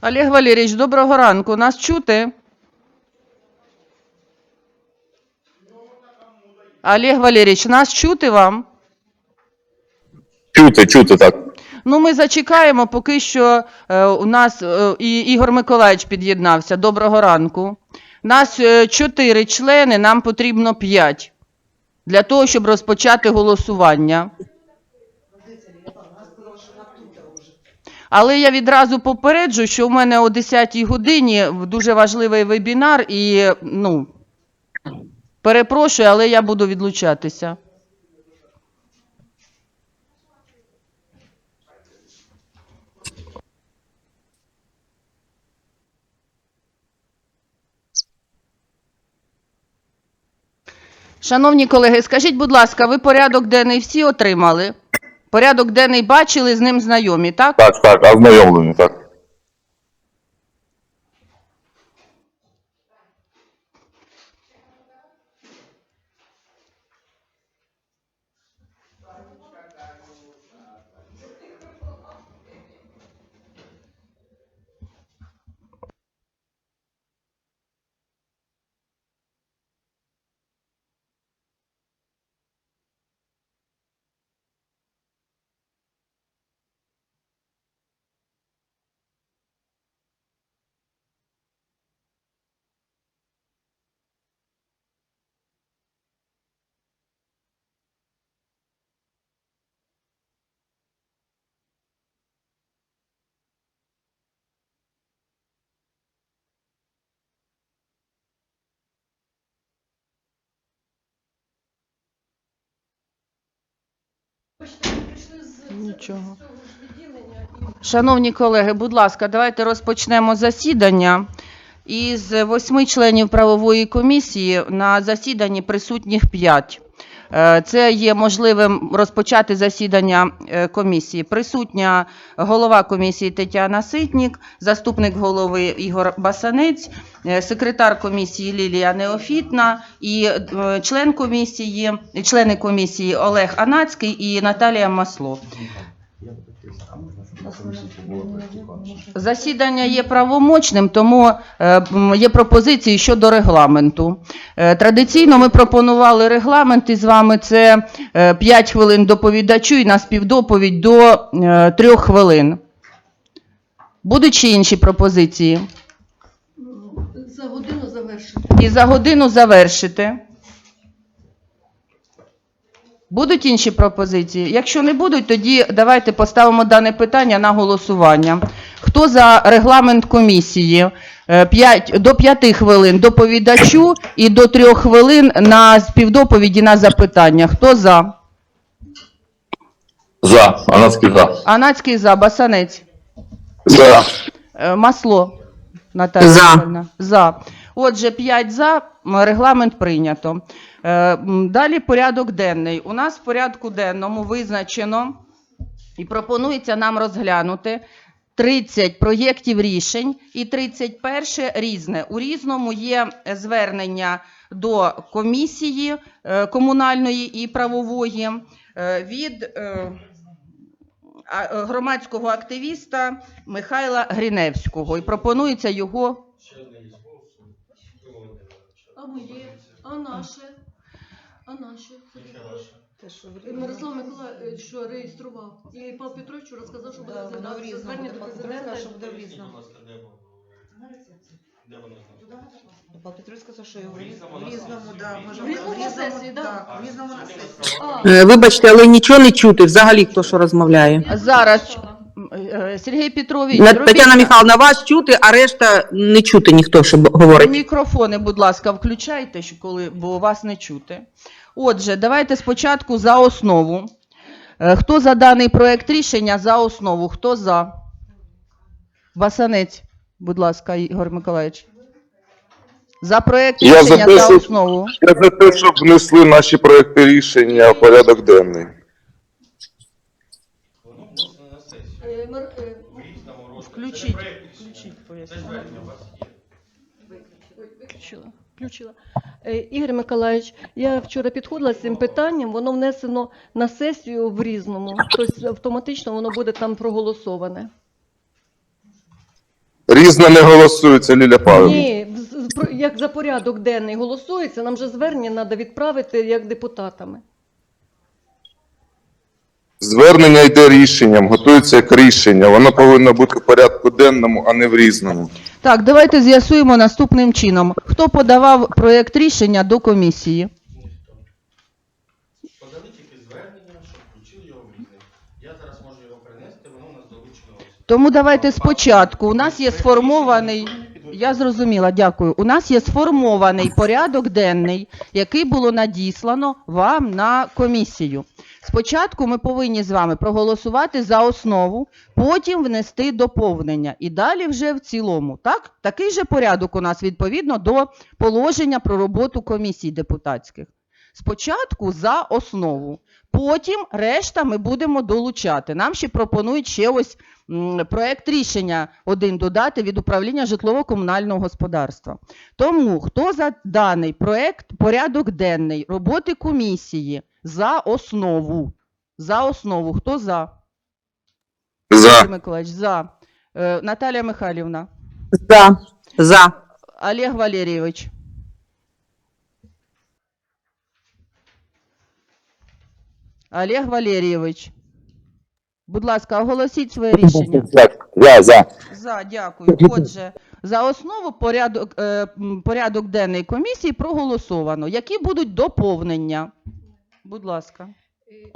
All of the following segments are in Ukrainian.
Олег Валерійович, доброго ранку. Нас чути? Олег Валерійович, нас чути вам? Чути, чути так. Ну, ми зачекаємо, поки що е, у нас е, і Ігор Миколаївич під'єднався. Доброго ранку. Нас е, чотири члени, нам потрібно п'ять для того, щоб розпочати голосування. Але я відразу попереджу, що у мене о 10-й годині дуже важливий вебінар і, ну, перепрошую, але я буду відлучатися. Шановні колеги, скажіть, будь ласка, ви порядок денний всі отримали? Порядок денний бачили, з ним знайомі, так? Так, так, ознайомлені, так. Нічого. Шановні колеги, будь ласка, давайте розпочнемо засідання. Із восьми членів правової комісії на засіданні присутніх п'ять. Е, Це є можливим розпочати засідання е, комісії. Присутня голова комісії Тетяна Ситнік, заступник голови Ігор Басанець, е, секретар комісії Лілія Неофітна і член комісії, члени комісії Олег Анацький і Наталія Масло. Засідання є правомочним, тому е, є пропозиції щодо регламенту. Е, Традиційно ми пропонували регламент із вами це 5 хвилин доповідачу і на співдоповідь до 3 хвилин. Будуть ще інші пропозиції? За годину завершити. І за годину завершити. Будуть інші пропозиції? Якщо не будуть, тоді давайте поставимо дане питання на голосування. Хто за регламент комісії? Е, п'ять- до 5 хвилин доповідачу і до 3 хвилин на співдоповіді на запитання. Хто за? За, Анацький за. Анацький за, Басанець. За. Е, Масло. Наталія За. За. Отже, 5 за, регламент прийнято. Е, Далі порядок денний. У нас в порядку денному визначено і пропонується нам розглянути 30 проєктів рішень і 31 різне. У різному є звернення до комісії е, комунальної і правової е, від громадського активіста Михайла Гриневського. І пропонується його А моє, а наше, а наше. Мирослав Миколаївич, що реєстрував. І Павло Петрович розказав, що буде розглядатися звернення до президента. що буде в різному. Де воно знаходиться? Павло Петрович сказав, що його В різному в різному, да, може В різному в на сесії, да? так, в різному на сесії. А, Е, Вибачте, але нічого не чути взагалі, хто що розмовляє. Зараз. Е, Сергій Петрович, На- робіть Тетяна Михайловна, вас чути, а решта не чути ніхто, що говорить. мікрофони, будь ласка, включайте, що коли, бо вас не чути. Отже, давайте спочатку за основу. Е, Хто за даний проект рішення за основу? Хто за? Басанець, будь ласка, Ігор Миколаївич. За проект Я рішення за основу. Я за те, щоб внесли наші проекти рішення в порядок денний. Воно буде на сесії. Е, Мир- е, В різному розгляді. Включіть, Це включіть, поясніть. Включила. Включила. Е, Ігор Миколаївич, я вчора підходила з цим питанням, воно внесено на сесію в різному. Тобто автоматично воно буде там проголосоване. Різне не голосується, Ліля Павлівна. Ні, як за порядок денний голосується, нам же звернення треба відправити як депутатами. Звернення йде рішенням, готується як рішення. Воно повинно бути в порядку денному, а не в різному. Так, давайте з'ясуємо наступним чином. Хто подавав проєкт рішення до комісії? Подали тільки звернення, щоб включили його в різне. Я зараз можу його принести, воно у нас долучено. Тому давайте спочатку. У нас є сформований. Я зрозуміла, дякую. У нас є сформований порядок денний, який було надіслано вам на комісію. Спочатку ми повинні з вами проголосувати за основу, потім внести доповнення і далі вже в цілому. Так? Такий же порядок у нас відповідно до положення про роботу комісій депутатських. Спочатку за основу, потім решта ми будемо долучати. Нам ще пропонують ще ось проект рішення один додати від управління житлово-комунального господарства. Тому хто за даний проект порядок денний роботи комісії за основу? За основу. Хто за? За. Юрій Миколаївич, за. Е, Наталія Михайлівна. За. За. Олег Валерійович. Олег Валерійович. Будь ласка, оголосіть своє рішення. Я за. За, дякую. Отже, за основу порядок, е, м, порядок денний комісії проголосовано. Які будуть доповнення? Будь ласка. Е,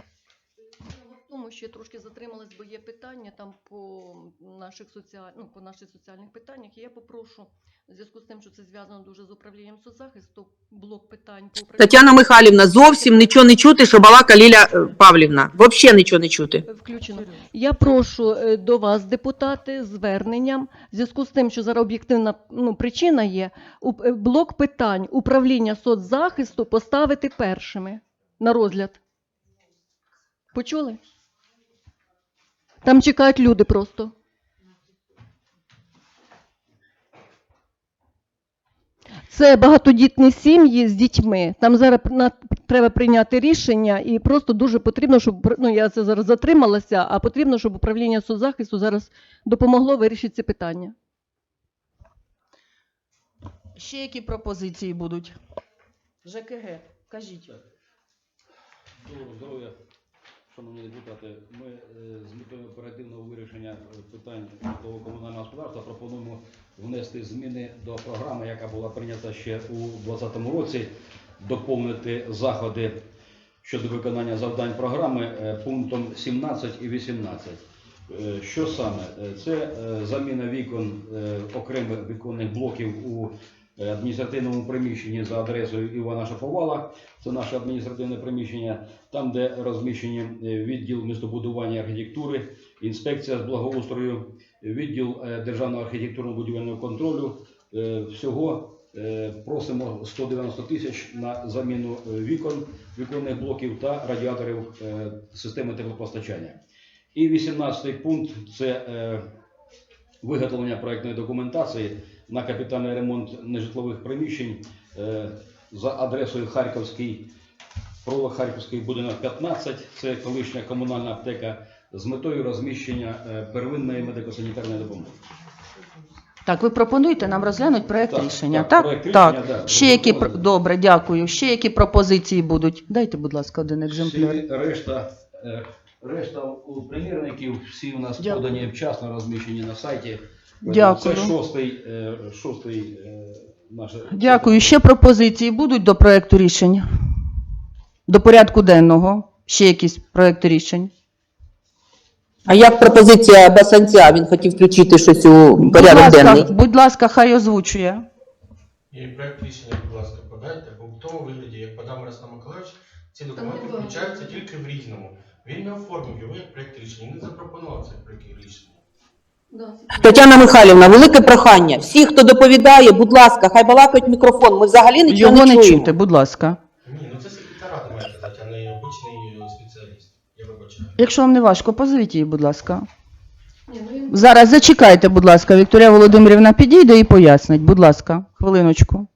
в тому, що я трошки затрималась, бо є питання там по наших соціаль... ну, по наших соціальних питаннях. І я попрошу, в зв'язку з тим, що це зв'язано дуже з управлінням соцзахисту, блок питань по управлінню. Тетяна Михайлівна, зовсім нічого не чути, що балака Ліля е, Павлівна. Взагалі нічого не чути. Включено. Я прошу е, до вас, депутати, зверненням, в зв'язку з тим, що зараз об'єктивна ну, причина є, у- е, блок питань управління соцзахисту поставити першими на розгляд. Почули? Там чекають люди просто. Це багатодітні сім'ї з дітьми. Там зараз треба прийняти рішення, і просто дуже потрібно, щоб ну я це зараз затрималася, а потрібно, щоб управління соцзахисту зараз допомогло вирішити це питання. Ще які пропозиції будуть? ЖКГ, кажіть. Доброго здоров'я, шановні депутати. Ми е, з метою оперативного вирішення е, питань житлово-комунального господарства пропонуємо внести зміни до програми, яка була прийнята ще у 2020 році, доповнити заходи щодо виконання завдань програми е, пунктом 17 і 18. Е, Що саме? Це заміна вікон окремих віконних блоків у адміністративному приміщенні за адресою Івана Шаповала. Це наше адміністративне приміщення, там, де розміщені е, відділ містобудування архітектури, інспекція з благоустрою, відділ е, державного архітектурно-будівельного контролю. Е, Всього е, просимо 190 тисяч на заміну е, вікон, віконних блоків та радіаторів е, системи теплопостачання. І 18 пункт це е, виготовлення проектної документації на капітальний ремонт нежитлових приміщень е, за адресою Харківський, провулок Харківський будинок 15, це колишня комунальна аптека з метою розміщення е, первинної медико-санітарної допомоги. Так, ви пропонуєте нам розглянути проект Так, рішення, так, так? проект Так. рішення, да, Ще які про- добре, дякую. Ще які пропозиції будуть? Дайте, будь ласка, один екземпляр. Всі решта, е, решта у примірників, всі у нас Дякую. подані вчасно розміщені на сайті. Дякую. Це шостий, е, шостий е, наше. Дякую. Ще пропозиції будуть до проекту рішень? До порядку денного? Ще якісь проекти рішень? А як пропозиція Басанця? Він хотів включити щось у Будь порядок ласка, денний. будь ласка, хай озвучує. І проект рішення, будь ласка, подайте, бо в тому вигляді, як подав Мирослав Миколаївич, ці документи включаються тільки в різному. Він не оформив його як проект рішення, він не запропонував цей проект рішення. Тетяна Михайлівна, велике прохання. Всі, хто доповідає, будь ласка, хай балакають мікрофон. Ми взагалі нічого Його не не чуємо. чути, будь ласка. Ні, ну це секретарат має казати, а не обичний спеціаліст. Я вибачаю. Якщо вам не важко, позовіть її, будь ласка. Ну, Зараз зачекайте, будь ласка, Вікторія Володимирівна підійде і пояснить. Будь ласка, хвилиночку.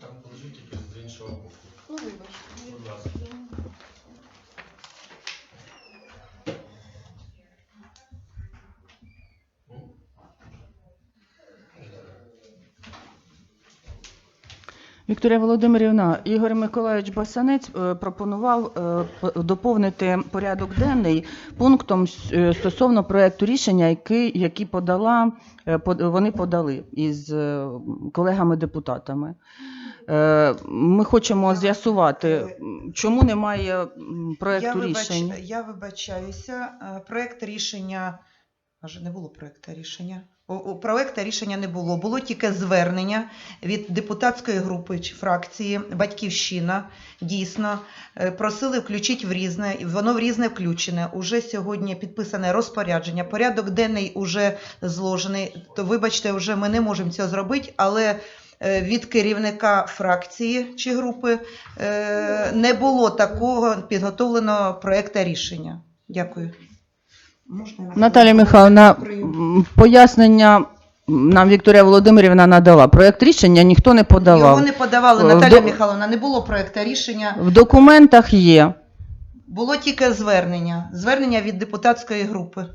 там лежить боку. Ну, вибачте. Будь ласка. Вікторія Володимирівна, Ігор Миколаївич Басанець е, пропонував е, доповнити порядок денний пунктом е, стосовно проекту рішення, який, який подала, вони подали із колегами-депутатами. Е, Ми хочемо з'ясувати, чому немає проекту я, рішень. Вибач... я вибачаюся. Е, Проект рішення. Аже не було проекту рішення. О, рішення не було. Було тільки звернення від депутатської групи чи фракції Батьківщина. Дійсно, е, просили включити в різне, і воно в різне включене. Уже сьогодні підписане розпорядження. Порядок денний уже зложений. То, вибачте, вже ми не можемо цього зробити, але е, від керівника фракції чи групи е, не було такого підготовленого проекту рішення. Дякую. Наталія Михайловна, пояснення нам Вікторія Володимирівна надала. Проект рішення ніхто не подавав. Його не подавали, Е, Наталія до- Михайловна, не було проекту рішення. В документах є. Було тільки звернення. Звернення від депутатської групи.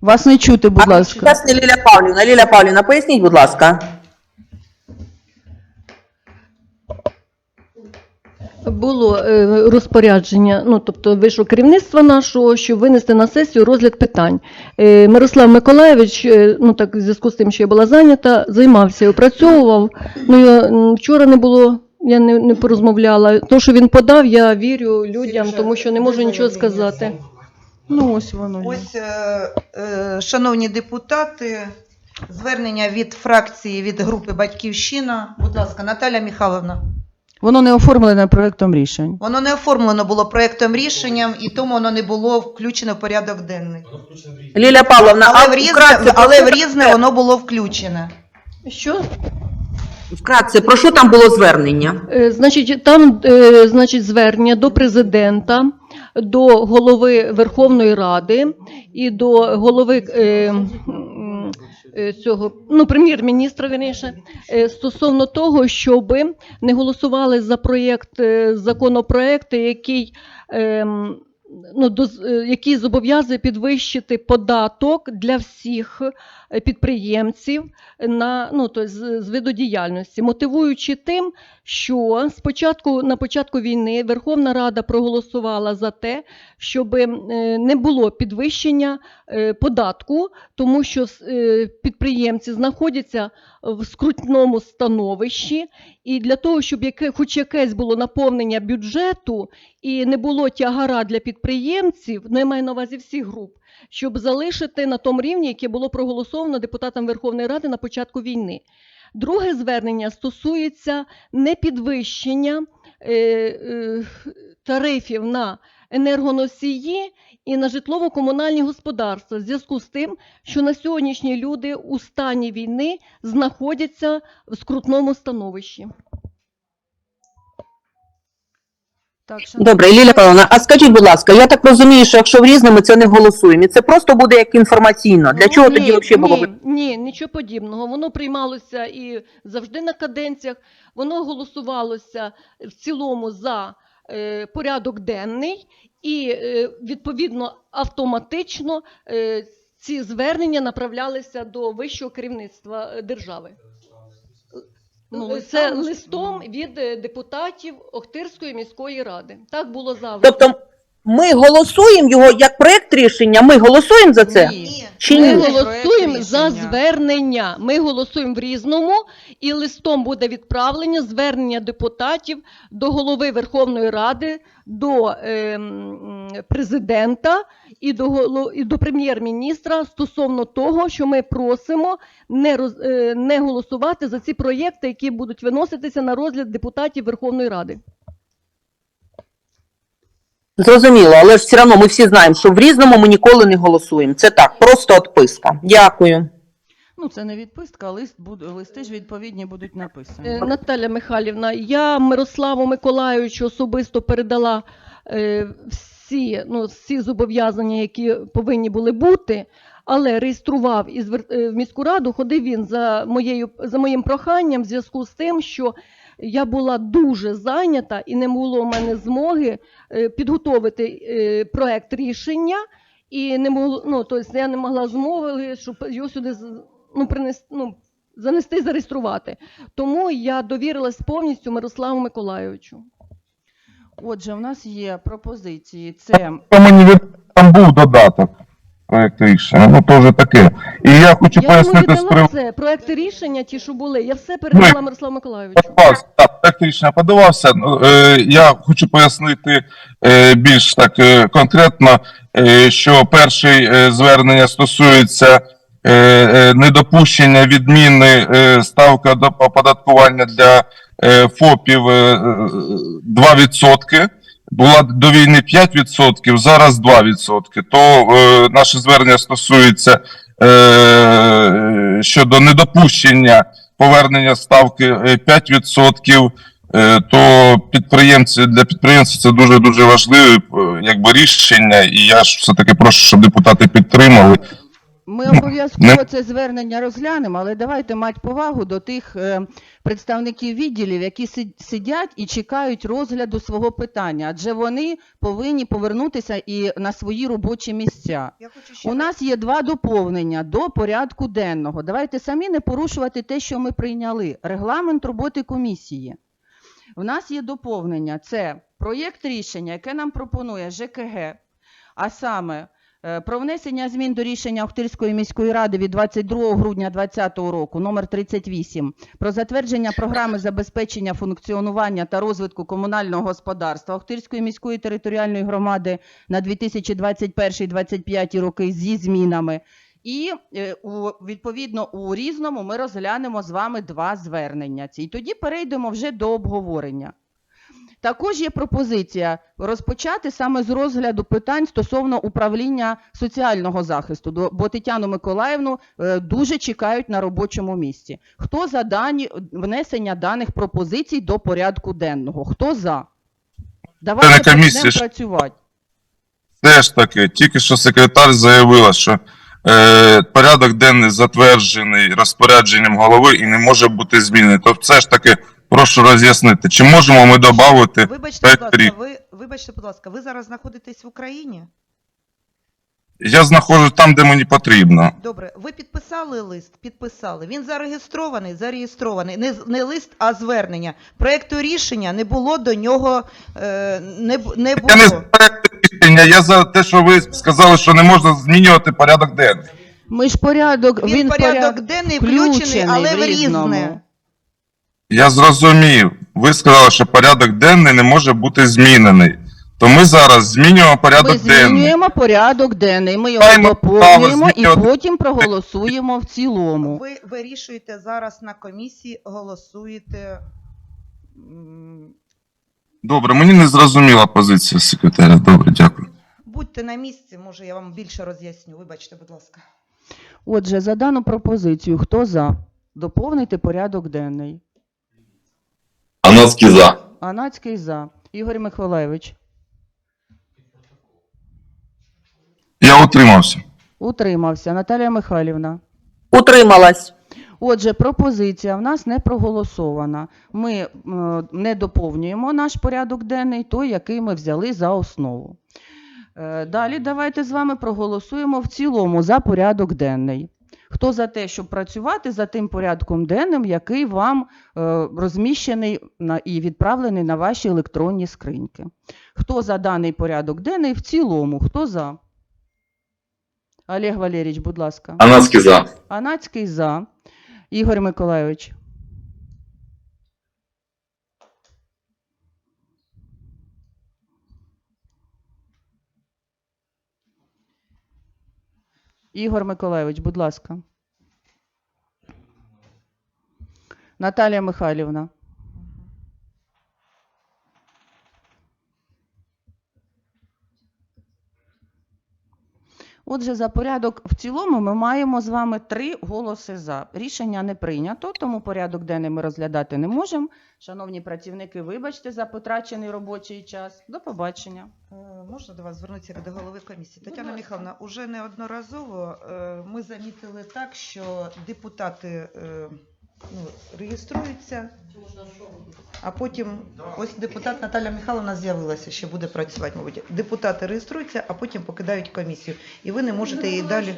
Вас не чути, будь А ласка. Власне, Ліля Павлівна, Ліля Павлівна, поясніть, будь ласка. Було е, розпорядження, ну тобто вийшло керівництво нашого, щоб винести на сесію розгляд питань. Е, Мирослав Миколаєвич, е, ну так в зв'язку з тим, що я була зайнята, займався і опрацьовував. Ну я вчора не було. Я не, не порозмовляла. То, що він подав, я вірю людям, тому що не можу нічого сказати. Ну, ось воно. є. Ось, е, е, шановні депутати, звернення від фракції, від групи Батьківщина. Будь ласка, Наталя Михайловна. Воно не оформлене проектом рішень. Воно не оформлено було проектом рішенням, і тому воно не було включено в порядок денний. Воно включено в. Ліля Павловна, Але а в різне, вкратце, але в різне воно було включене. Що? Вкратце, про що там було звернення? Е, Значить, там е, значить, звернення до президента, до голови Верховної Ради і до голови е, е, цього, ну, прем'єр-міністра, вірніше, е, стосовно того, щоб не голосували за проєкт, е, законопроект, який. ем, Ну, е, який зобов'язує підвищити податок для всіх е, підприємців на ну то з, з виду діяльності, мотивуючи тим, що спочатку на початку війни Верховна Рада проголосувала за те, щоб е, не було підвищення податку, тому що підприємці знаходяться в скрутному становищі, і для того, щоб яке, хоч якесь було наповнення бюджету і не було тягара для підприємців, ну я маю на увазі всіх груп, щоб залишити на тому рівні, яке було проголосовано депутатам Верховної Ради на початку війни. Друге звернення стосується непідвищення е, е, тарифів на енергоносії і на житлово-комунальні господарства в зв'язку з тим, що на сьогоднішні люди у стані війни знаходяться в скрутному становищі. Так, шановні- Добре, Ліля Павловна, а скажіть, будь ласка, я так розумію, що якщо в різному це не голосуємо, це просто буде як інформаційно. Для чого Ні, тоді взагалі було ні? Ні, нічого подібного. Воно приймалося і завжди на каденціях. Воно голосувалося в цілому за е, порядок денний, і е, відповідно автоматично е, ці звернення направлялися до вищого керівництва е, держави. Ну, Е, Це листом від е, депутатів Охтирської міської ради. Так було завжди. Тобто ми голосуємо його як проєкт рішення, ми голосуємо за це? Ні. Чи Ми ні? Проект голосуємо за звернення. Ми голосуємо в різному, і листом буде відправлення звернення депутатів до голови Верховної Ради, до ем, президента і до голо- і до прем'єр-міністра стосовно того, що ми просимо не роз, е, не голосувати за ці проєкти, які будуть виноситися на розгляд депутатів Верховної Ради. Зрозуміло, але ж все одно ми всі знаємо, що в різному ми ніколи не голосуємо. Це так, просто відписка. Дякую. Ну, це не відписка, а лист буде, листи ж відповідні будуть написані. Е, Наталя Михайлівна, я Мирославу Миколайовичу особисто передала всі, ну, всі зобов'язання, які повинні були бути. але реєстрував і звер- е, в міську раду, ходив він за, моєю, за моїм проханням в зв'язку з тим, що я була дуже зайнята і не було в мене змоги е, підготовити е, проект рішення, і не могло, ну, тобто я не могла змови, щоб його сюди ну, принести, ну, занести, зареєструвати. Тому я довірилась повністю Мирославу Миколайовичу. Отже, у нас є пропозиції. Це мені від- там був додаток проєкту рішення, ну то вже таке. І я хочу Я йому пояснити з віддала приводу це, проекти рішення, ті, що були. Я все передала Мирославу Миколайовичу. подавався, так, проект рішення подавався. Ну, е, Я хочу пояснити е, більш так е, конкретно, е, що перше е, звернення стосується недопущення відміни е, ставка до оподаткування для е, ФОПів е, е, 2%. Була до війни 5%, зараз 2%. То е, наше звернення стосується е, щодо недопущення повернення ставки е, 5%, е, то підприємці для підприємців це дуже дуже важливе е, якби рішення, і я ж все таки прошу, щоб депутати підтримали. Ми обов'язково це звернення розглянемо, але давайте мати повагу до тих е, представників відділів, які сидять і чекають розгляду свого питання, адже вони повинні повернутися і на свої робочі місця. Я хочу ще У нас є два доповнення до порядку денного. Давайте самі не порушувати те, що ми прийняли. Регламент роботи комісії. У нас є доповнення. Це проєкт рішення, яке нам пропонує ЖКГ, а саме про внесення змін до рішення Охтирської міської ради від 22 грудня 2020 року, номер 38, про затвердження програми забезпечення функціонування та розвитку комунального господарства Охтирської міської територіальної громади на 2021-2025 роки зі змінами. І е, відповідно у різному ми розглянемо з вами два звернення. ці. І тоді перейдемо вже до обговорення. Також є пропозиція розпочати саме з розгляду питань стосовно управління соціального захисту, бо Тетяну Миколаївну е, дуже чекають на робочому місці. Хто за дані внесення даних пропозицій до порядку денного? Хто за? Давайте почнемо працювати. Все ж таки, тільки що секретар заявила, що е, порядок денний затверджений розпорядженням голови і не може бути змінений. То все ж таки прошу роз'яснити, чи можемо ми додати Вибачте, будь ласка, ви, вибачте, будь ласка, ви зараз знаходитесь в Україні? Я знаходжусь там, де мені потрібно. Добре, ви підписали лист? Підписали. Він зареєстрований, зареєстрований. Не, не лист, а звернення. Проекту рішення не було до нього, е, не, не було. Я не за проект рішення, я за те, що ви сказали, що не можна змінювати порядок денний. Ми ж порядок, Він, він, порядок поряд- денний включений, але в різне. Я зрозумів. Ви сказали, що порядок денний не може бути змінений. То ми зараз змінюємо порядок Ми денний. змінюємо порядок денний, ми його Маємо право доповнюємо і змінювати. потім проголосуємо в цілому. Ви вирішуєте зараз на комісії, голосуєте. м, Добре, мені не зрозуміла позиція секретаря. Добре, дякую. Будьте на місці, може я вам більше роз'ясню. Вибачте, будь ласка. Отже, за дану пропозицію, хто за? Доповнити порядок денний. Анацький за. Анацький за. Ігор Миколаєвич. Я утримався. Утримався. Наталія Михайлівна. Утрималась. Отже, пропозиція в нас не проголосована. Ми е, не доповнюємо наш порядок денний, той, який ми взяли за основу. Е, далі давайте з вами проголосуємо в цілому за порядок денний. Хто за те, щоб працювати за тим порядком денним, який вам е, розміщений на, і відправлений на ваші електронні скриньки? Хто за даний порядок денний в цілому? Хто за? Олег Валерійович, будь ласка. Анацький за. Анацький за. Ігор Миколайович. Ігор Миколаєвич, будь ласка. Наталія Михайлівна. Отже, за порядок в цілому ми маємо з вами три голоси за. Рішення не прийнято, тому порядок денний ми розглядати не можемо. Шановні працівники, вибачте за потрачений робочий час. До побачення. Е, Можна до вас звернутися як до голови комісії? Тетяна Михайловна, уже неодноразово е, ми замітили так, що депутати е, ну, реєструються, а потім ось депутат Наталя Михайловна з'явилася, ще буде працювати, мабуть. Депутати реєструються, а потім покидають комісію. І ви не можете її далі.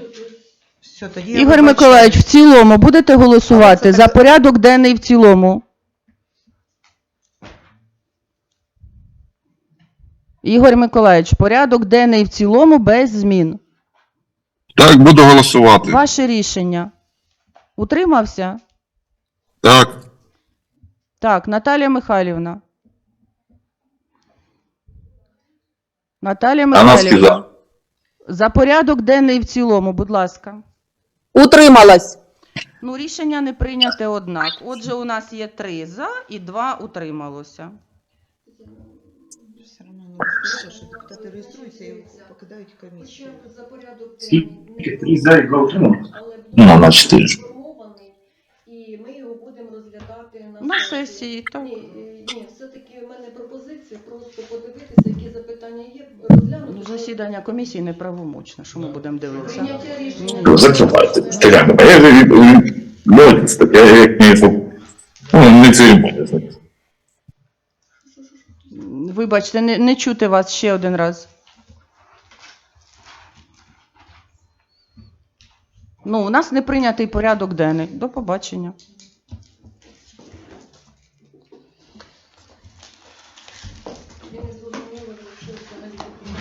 Все, тоді я Ігор вибачаю. Миколаївич, в цілому будете голосувати за порядок денний в цілому. Ігор Миколаївич, порядок денний в цілому без змін. Так, буду голосувати. Ваше рішення. Утримався? Так. Так, Наталія Михайлівна. Наталія Михайлівна. за. Порядок денний в цілому, будь ласка. Утрималась. Ну, рішення не прийняте однак. Отже, у нас є три за і два утрималося. Все одно не сказали, що депутати реєструються і покидають комісію. за порядок? Три за і два утримались? Ну, на чотири. І ми його будемо розглядати на, На сесії, так. Ні, е, ні, все-таки в мене пропозиція просто подивитися, які запитання є, розглянути. Ну, засідання комісії неправомочне, що ми будемо дивитися. Прийняття рішення. Ну, закривайте. Стріляємо. Я Льотець, так я як не Ну, не церемония. Вибачте, не, не чути вас ще один раз. Ну, у нас не прийнятий порядок денний. До побачення.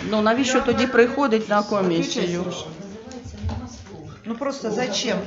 Ну, навіщо тоді приходить на комісію? Ну просто зачем?